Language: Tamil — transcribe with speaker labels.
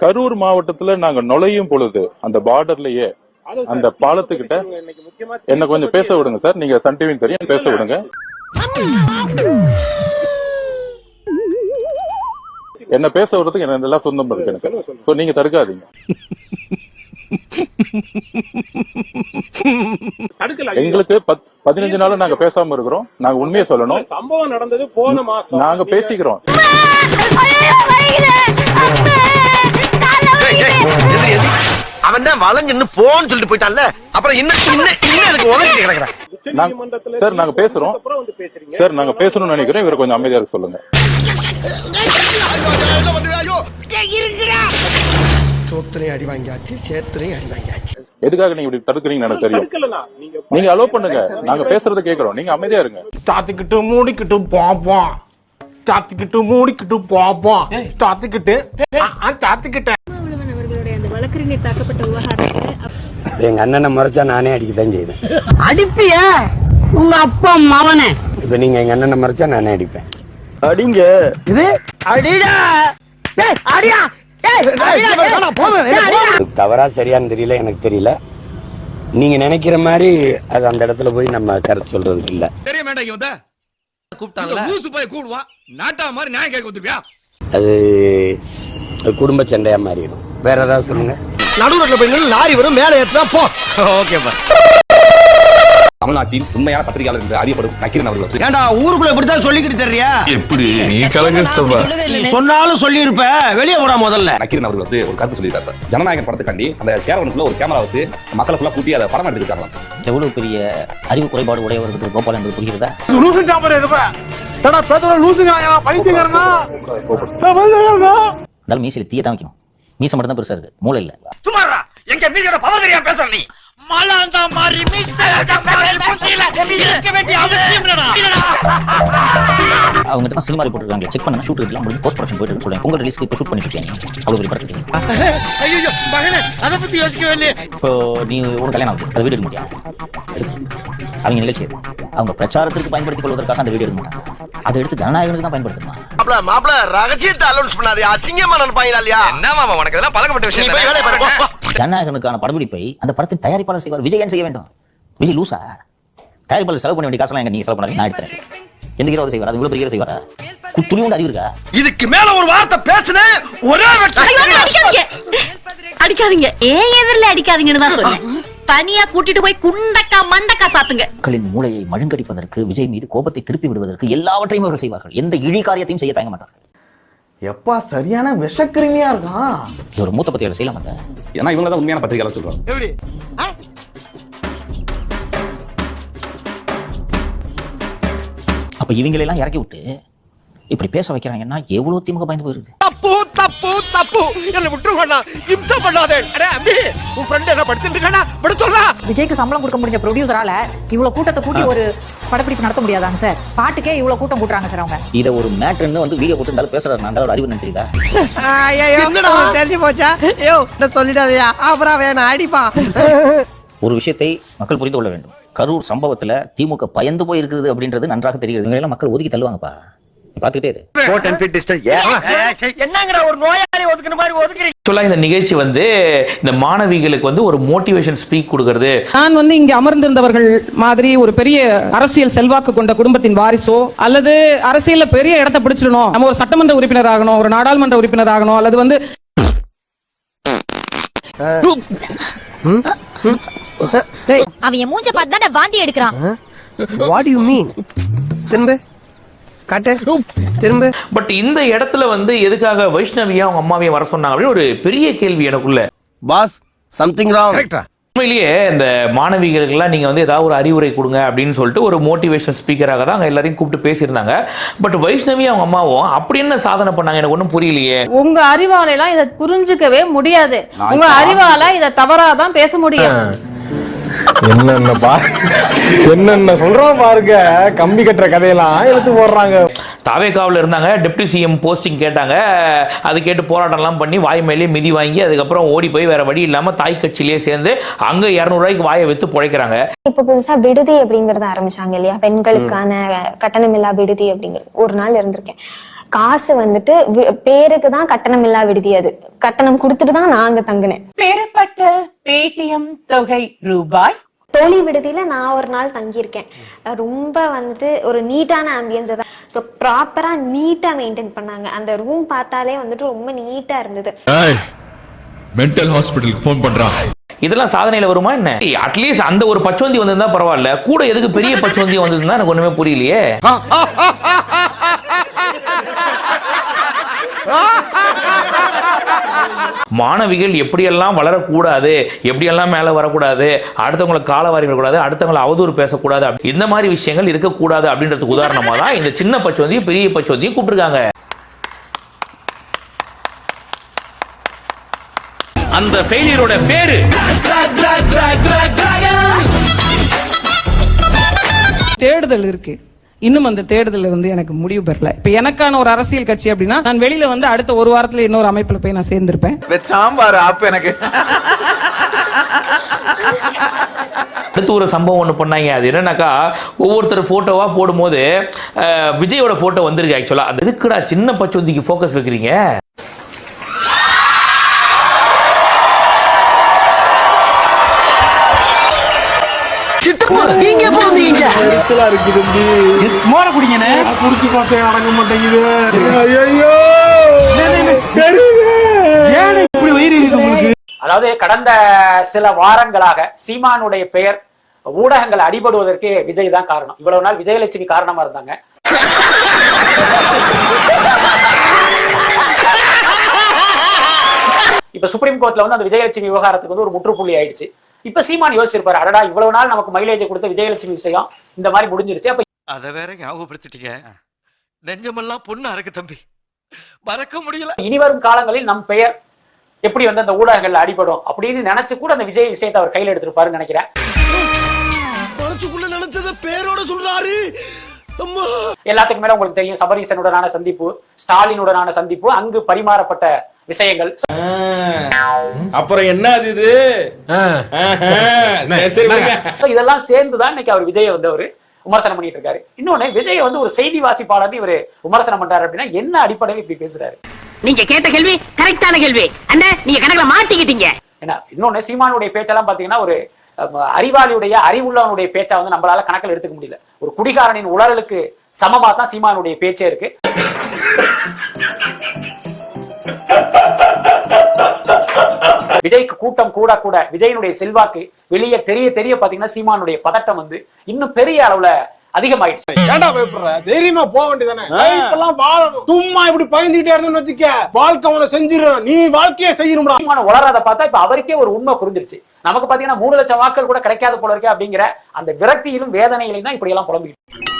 Speaker 1: கரூர் மாவட்டத்துல நாங்க நுழையும் பொழுது அந்த பார்டர்லயே அந்த பாலத்துக்கிட்ட என்ன கொஞ்சம் பேச விடுங்க சார். நீங்க சன் டிவின்னு தெரியும் பேச விடுங்க. என்ன பேச விடுறதுக்கு என்ன எல்லாம் சொந்தம் இருக்கு எனக்கு. சோ நீங்க தடுக்காதீங்க. எங்களுக்கு பத்- பதினஞ்சு நாள் நாங்க பேசாம இருக்கிறோம். நாங்க உண்மையை சொல்லணும்.
Speaker 2: சம்பவம் நடந்தது போன மாசம்.
Speaker 1: நாங்க பேசிக்கிறோம்.
Speaker 3: அவன் தான் வளைஞ்சுன்னு போன்னு சொல்லிட்டு போயிட்டான்ல. அப்புறம் இன்னும் இன்னும் இன்னும் எனக்கு உதவி கிடக்குறேன்
Speaker 1: சார் நாங்க பேசுறோம்.
Speaker 2: அப்புறம் வந்து பேசுறீங்க.
Speaker 1: சார் நாங்க பேசணும்னு நினைக்கிறோம். இவரை கொஞ்சம் அமைதியா இருக்க சொல்லுங்க.
Speaker 3: சோத்திரையும் அடி வாங்கியாச்சு சேத்திரையும் அடி வாங்கியாச்சு.
Speaker 1: எதுக்காக நீங்க இப்படி தடுக்கிறீங்கன்னு எனக்கு தெரியும்.
Speaker 2: நீங்க
Speaker 1: நீங்க அலோவ் பண்ணுங்க. நாங்க பேசுறத கேக்குறோம் நீங்க அமைதியா இருங்க.
Speaker 4: சாத்திக்கிட்டு மூடிக்கிட்டு பாப்போம் சாத்திக்கிட்டு மூடிக்கிட்டு பாப்போம் சாத்திக்கிட்டு. சாத்திக்கிட்டேன்.
Speaker 5: வழக்கறிஞர் தாக்கப்பட்ட விவகாரத்துல அப்ப-
Speaker 6: எங்க அண்ணனை மறைச்சா நானே அடிக்கத்தான் செய்வேன்.
Speaker 7: அடிப்பிய? உங்க அப்பா மவனே
Speaker 6: இப்ப நீங்க எங்க அண்ணனை மறைச்சா நானே அடிப்பேன்.
Speaker 7: இது? அடிடா! டேய் அடியா
Speaker 6: தவறா சரியான்னு தெரியல எனக்கு தெரியல. நீங்க நினைக்கிற மாதிரி அது அந்த இடத்துல போய் நம்ம கருத்து சொல்றதுக்கு இல்ல.
Speaker 8: தெரிய வேண்டாம் கூப்பிட்டாங்கல்ல ஊசு போய் கூடுவான். நாட்டா மாதிரி நியாயம் கேட்க வந்துருவியா?
Speaker 6: அது அது குடும்ப சண்டையா மாறிடும். வேற ஏதாவது சொல்லுங்க.
Speaker 3: நடுவுல போய் நின்னு லாரி வரும் மேல ஏத்துனா போ.
Speaker 8: ஓகேப்பா தமிழ்நாட்டின் உண்மையான பத்திரிகையாளர் என்று அறியப்படும் நக்கீரன் அவர்கள்
Speaker 3: ஏண்டா ஊருக்குள்ள இப்படித்தான் சொல்லிக்கிட்டு தெரியா
Speaker 8: எப்படி? நீ கலகஸ்தப்பா
Speaker 3: நீ சொன்னாலும் சொல்லி இருப்ப வெளியே போடா முதல்ல.
Speaker 8: நக்கீரன் அவர்கள் வந்து ஒரு கருத்து சொல்லியிருக்காரு சார். ஜனநாயகன் படத்துக்காண்டி அந்த கேரவனுக்குள்ள ஒரு கேமரா வச்சு மக்களை ஃபுல்லா கூட்டி அதை படம் எடுத்துருக்காங்க
Speaker 9: எவ்வளவு பெரிய அறிவு குறைபாடு உடையவர் இருக்கிற கோபால் என்பது புரிகிறதா
Speaker 4: லூசு டாம்பர் இருப்ப தடா பேசுற? லூசுங்கிறாங்க பைத்தியக்காரனா?
Speaker 9: மீசையில தீய தான் வைக்கணும். மீசை மட்டும் தான் பெருசா இருக்கு. மூளை இல்ல.
Speaker 3: சுமாரா எங்க மீசோட பவர் தெரியாம பேசுற நீ? மலாந்தா மாதிரி இருக்க வேண்டிய அவசியம்
Speaker 9: அவங்ககிட்ட தான் சினிமா போட்டுருக்காங்க செக் பண்ணுங்க ஷூட் எல்லாம் முடிஞ்சு போஸ்ட் ப்ரொடக்ஷன் போயிட்டு சொல்லுங்க உங்க ரிலீஸ்க்கு இப்போ ஷூட் பண்ணிட்டு இருக்கீங்க அவ்வளவு பெரிய படத்துக்கு
Speaker 3: ஐயோ மகனே அத பத்தி யோசிக்கவே இல்லையே
Speaker 9: இப்போ நீ ஒரு கல்யாணம் ஆகுது. அதை வீடு எடுக்க முடியாது அவங்க அது. அவங்க பிரச்சாரத்திற்கு பயன்படுத்திக் கொள்வதற்காக அந்த வீடியோ எடுக்க மாட்டாங்க. அதை எடுத்து ஜனநாயகனுக்கு தான் பயன்படுத்தணும்?
Speaker 3: மாப்ள மாப்ள ரகசியத்தை அலௌன்ஸ் பண்ணாதே. அசிங்கமா நினைப்பாங்களா இல்லையா
Speaker 8: என்ன மாமா உனக்கு இதெல்லாம் பழக்கப்பட்ட
Speaker 3: நீ போய் வேலையை பாரு போ, போ.
Speaker 9: ஜனநாயகனுக்கான படப்பிடிப்பை அந்த படத்தின் தயாரிப்பாளர் செய்வார் விஜய் ஏன் செய்ய வேண்டும்? விஜய் லூசா? தயாரிப்பாளர் செலவு பண்ண வேண்டிய காசெல்லாம் எங்க நீங்க செலவு பண்ணாதீங்க நான் எடுத்தேன் எந்த ஹீரோ செய்வார்? அது இவ்வளவு பெரிய செய்வாரா? துளி உண்டு அறிவு இருக்கா
Speaker 3: இதுக்கு மேல ஒரு வார்த்தை பேசுன ஒரே
Speaker 5: அடிக்காதீங்க. அடிக்காதீங்க. ஏன் எதிரில அடிக்காதீங்கன்னு தான் சொன்னேன். தனியா கூட்டிட்டு போய் குண்டக்கா மண்டக்கா சாத்துங்க.
Speaker 9: மக்களின் மூளையை மழுங்கடிப்பதற்கு விஜய் மீது கோபத்தை திருப்பி விடுவதற்கு எல்லாவற்றையும் அவர்கள் செய்வார்கள். எந்த இழி காரியத்தையும் செய்ய தயங்க மாட்டார்கள்.
Speaker 4: எப்பா சரியான விஷக்கிருமியா இருக்கான்
Speaker 9: இது ஒரு மூத்த பத்திரிகை செய்யலாம்
Speaker 8: ஏன்னா இவங்க தான் உண்மையான பத்திரிகையாளர் சொல்றாங்க.
Speaker 3: எப்படி?
Speaker 9: அப்ப இவங்களெல்லாம் இறக்கி விட்டு இப்படி பேச வைக்கிறாங்கன்னா எவ்வளவு திமுக பயந்து போயிருது?
Speaker 3: தப்பு தப்பு தப்பு. என்ன விட்டுருக்கா இம்சா பண்ணாதே. அடே அம்பி உன் ஃப்ரெண்ட் என்ன படிச்சுட்டு இருக்கானா? விட சொல்றா
Speaker 7: விஜய்க்கு சம்பளம் கொடுக்க முடிஞ்ச ப்ரொடியூசரால இவ்வளவு கூட்டத்தை கூட்டி ஒரு படப்பிடிப்பு நடத்த முடியாதாங்க சார்? பாட்டுக்கே இவ்வளவு கூட்டம் கூட்டுறாங்க சார் அவங்க.
Speaker 9: இதை ஒரு மேட்ருன்னு வந்து வீடியோ போட்டு இருந்தாலும் பேசுறாரு. நான் ஒரு அறிவு தெரியுதா
Speaker 3: என்னடா தெரிஞ்சு போச்சா? ஐயோ நான் சொல்லிடாதயா? அப்புறம் வேணாம் அடிப்பான்.
Speaker 9: ஒரு விஷயத்தை மக்கள் புரிந்து கொள்ள வேண்டும். கரூர் சம்பவத்துல திமுக பயந்து போய் இருக்குது அப்படின்றது நன்றாக தெரிகிறது. மக்கள் ஒதுக்கி தள்ளுவாங்கப்பா. நீ பார்த்துக்கிட்டே இரு
Speaker 3: என்னங்கடா ஒரு நோயாளி ஒதுக்குன மாதிரி ஒதுக்குறீங்க?
Speaker 10: ஆக்சுவலாக இந்த நிகழ்ச்சி வந்து இந்த மாணவிகளுக்கு வந்து ஒரு மோட்டிவேஷன் ஸ்பீக் கொடுக்கறது.
Speaker 7: நான் வந்து இங்க அமர்ந்திருந்தவர்கள் மாதிரி ஒரு பெரிய அரசியல் செல்வாக்கு கொண்ட குடும்பத்தின் வாரிசோ அல்லது அரசியல்ல பெரிய இடத்தை பிடிச்சிடணும். நம்ம ஒரு சட்டமன்ற உறுப்பினர் ஆகணும் ஒரு நாடாளுமன்ற உறுப்பினர் ஆகணும் அல்லது வந்து
Speaker 5: அவன் என் மூஞ்ச பார்த்து தான் வாந்தி எடுக்கிறான்.
Speaker 3: வாட் யூ மீன் திரும்ப காட்டு. திரும்ப.
Speaker 10: பட் இந்த இடத்துல வந்து எதுக்காக வைஷ்ணவியா அவங்க அம்மாவையும் வர சொன்னாங்க அப்படின்னு ஒரு பெரிய கேள்வி எனக்குள்ள.
Speaker 3: பாஸ் சம்திங் ராங்
Speaker 10: உண்மையிலேயே இந்த மாணவிகளுக்கெல்லாம் நீங்க வந்து ஏதாவது ஒரு அறிவுரை கொடுங்க அப்படின்னு சொல்லிட்டு ஒரு மோட்டிவேஷன் ஸ்பீக்கராக தான் அங்க எல்லாரையும் கூப்பிட்டு பேசியிருந்தாங்க. பட் வைஷ்ணவி அவங்க அம்மாவும் அப்படி என்ன சாதனை பண்ணாங்க எனக்கு ஒன்றும் புரியலையே.
Speaker 7: உங்க அறிவால எல்லாம் இதை புரிஞ்சுக்கவே முடியாது. உங்க அறிவால இதை தவறாதான் பேச முடியும்.
Speaker 4: என்னென்ன பா என்னென்ன சொல்றோம் பாருங்க. கம்பி கட்டுற கதையெல்லாம் எடுத்து போடுறாங்க.
Speaker 10: தாவேக்காவில் இருந்தாங்க. டெப்டி சிஎம் போஸ்டிங் கேட்டாங்க. அது கேட்டு போராட்டம்லாம் பண்ணி வாய் மேலேயே மிதி வாங்கி அதுக்கப்புறம் ஓடி போய் வேற வழி இல்லாம தாய் கட்சியிலேயே சேர்ந்து அங்க இரநூறுவாய்க்கு வாயை வித்து பிழைக்கிறாங்க
Speaker 5: இப்ப புதுசா விடுதி அப்படிங்கறத ஆரம்பிச்சாங்க இல்லையா? பெண்களுக்கான கட்டணமில்லா விடுதி அப்படிங்கிறது. ஒரு நாள் இருந்திருக்கேன்.
Speaker 11: காசு வந்துட்டு பேருக்கு தான் கட்டணம் இல்லா விடுதி அது. கட்டணம் கொடுத்துட்டு தான் நான் அங்க தங்கினேன்.
Speaker 5: பெறப்பட்ட பேடிஎம் தொகை ரூபாய்?
Speaker 11: தோழி விடுதியில நான் ஒரு நாள் தங்கியிருக்கேன். ரொம்ப வந்துட்டு ஒரு நீட்டான ஆம்பியன்ஸ் தான். ஸோ ப்ராப்பரா நீட்டா மெயின்டைன் பண்ணாங்க. அந்த ரூம் பார்த்தாலே வந்துட்டு ரொம்ப நீட்டா இருந்தது.
Speaker 3: மென்டல் ஹாஸ்பிட்டலுக்கு ஃபோன் பண்றான்
Speaker 10: இதெல்லாம் சாதனையில வருமா என்ன? அட்லீஸ்ட் அந்த ஒரு பச்சோந்தி வந்திருந்தா பரவாயில்ல. கூட எதுக்கு பெரிய பச்சோந்தி வந்திருந்தா எனக்கு ஒண்ணுமே புரியலையே. மாணவிகள் எப்படியெல்லாம் வளரக்கூடாது எப்படியெல்லாம் மேலே வரக்கூடாது அடுத்தவங்களை காலவாரி விடக்கூடாது அடுத்தவங்களை அவதூறு பேசக்கூடாது அப்படி- இந்த மாதிரி விஷயங்கள் இருக்கக்கூடாது அப்படின்றதுக்கு உதாரணமாக தான் இந்த சின்ன பச்சோந்தியும் பெரிய பச்சோந்தியும் கூப்பிட்டுருக்காங்க. அந்த ஃபெயிலியரோட பேரு.
Speaker 7: தேடுதல் இருக்கு. இன்னும் அந்த தேடுதல் வந்து எனக்கு முடிவு பெறல. இப்ப எனக்கான ஒரு அரசியல் கட்சி அப்படின்னா நான் வெளியில வந்து அடுத்த ஒரு வாரத்துல இன்னொரு அமைப்புல போய் நான் சேர்ந்திருப்பேன்.
Speaker 3: சாம்பார் அப்ப எனக்கு.
Speaker 10: அடுத்து ஒரு சம்பவம் ஒன்று பண்ணாங்க. அது என்னன்னாக்கா ஒவ்வொருத்தர் ஃபோட்டோவா போடும்போது விஜயோட ஃபோட்டோ வந்திருக்கு ஆக்சுவலாக அது எதுக்குடா சின்ன பச்சோந்திக்கு ஃபோக்கஸ் வைக்கிறீங்க?
Speaker 3: நீங்க போந்தீங்க மோர குடிங்கனே
Speaker 4: குடிச்சு பார்த்தேன் அடங்க மாட்டேங்குது. ஐயோ
Speaker 3: ஏன் இப்படி வயிறு உங்களுக்கு?
Speaker 2: அதாவது கடந்த சில வாரங்களாக சீமானுடைய பெயர் ஊடகங்கள் அடிபடுவதற்கு விஜய் தான் காரணம். இவ்வளவு நாள் விஜயலட்சுமி காரணமா இருந்தாங்க. இப்ப சுப்ரீம் கோர்ட்ல வந்து அந்த விஜயலட்சுமி விவகாரத்துக்கு வந்து ஒரு முற்றுப்புள்ளி ஆயிடுச்சு. இப்ப சீமான் யோசிச்சிருப்பாரு அடடா இவ்வளவு நாள் நமக்கு மைலேஜ் கொடுத்த விஜயலட்சுமி விஷயம் இந்த மாதிரி முடிஞ்சிருச்சு. அப்ப
Speaker 3: அத வேற ஞாபகப்படுத்திட்டீங்க. நெஞ்சமெல்லாம் பொண்ணா இருக்கு தம்பி. மறக்க முடியல.
Speaker 2: இனி வரும் காலங்களில் நம் பெயர் எப்படி வந்து அந்த ஊடகங்கள்ல அடிபடும் அப்படின்னு நினைச்சு கூட அந்த விஜய் விஷயத்தை அவர் கையில எடுத்திருப்பாருன்னு நினைக்கிறேன்.
Speaker 3: மனசுக்குள்ள நினைச்சத பேரோட சொல்றாரு. அம்மா.
Speaker 2: எல்லாத்துக்கும் மேல உங்களுக்கு தெரியும் சபரீசனுடனான சந்திப்பு ஸ்டாலினுடனான சந்திப்பு அங்கு பரிமாறப்பட்ட விஷயங்கள்.
Speaker 10: அப்புறம் என்ன? அது இது
Speaker 2: இதெல்லாம் சேர்ந்துதான் இன்னைக்கு அவர் விஜய் வந்து அவரு விமர்சனம் பண்ணிட்டு இருக்காரு. இன்னொன்னு விஜய் வந்து ஒரு செய்தி வாசிப்பாளர் இவரு விமர்சனம் பண்றாரு அப்படின்னா என்ன அடிப்படையில் இப்படி பேசுறாரு?
Speaker 5: நீங்க கேட்ட கேள்வி கரெக்டான கேள்வி. அண்ணா நீங்க கணக்குல மாட்டிக்கிட்டீங்க.
Speaker 2: ஏன்னா இன்னொன்னு சீமானுடைய பேச்செல்லாம் பாத்தீங்கன்னா ஒரு அறிவாளியுடைய அறிவுள்ளவனுடைய பேச்சா வந்து நம்மளால கணக்கில் எடுத்துக்க முடியல. ஒரு குடிகாரனின் உளறலுக்கு சமமா தான் சீமானுடைய பேச்சே இருக்கு. விஜய்க்கு கூட்டம் கூட கூட விஜயனுடைய செல்வாக்கு வெளியே தெரிய தெரிய பாத்தீங்கன்னா சீமானுடைய பதட்டம் வந்து இன்னும் பெரிய அளவுல அதிகமாயிடுச்சு.
Speaker 4: ஏன்டா பயப்படுற? தைரியமா போக வேண்டியதானே லைஃப்லாம் வாழணும். சும்மா இப்படி பயந்துகிட்டே இருந்தேன்னு வச்சுக்க வாழ்க்கை உன செஞ்சிடும் நீ வாழ்க்கையை செய்யணும்டா.
Speaker 2: உளறத பார்த்தா இப்ப அவருக்கே ஒரு உண்மை புரிஞ்சிருச்சு. நமக்கு பாத்தீங்கன்னா மூணு லட்சம் வாக்கள் கூட கிடைக்காத போல இருக்கே அப்படிங்கிற அந்த விரக்தியிலும் வேதனையிலும் தான் இப்படி எல்லாம் புலம்பிக்கிட்டு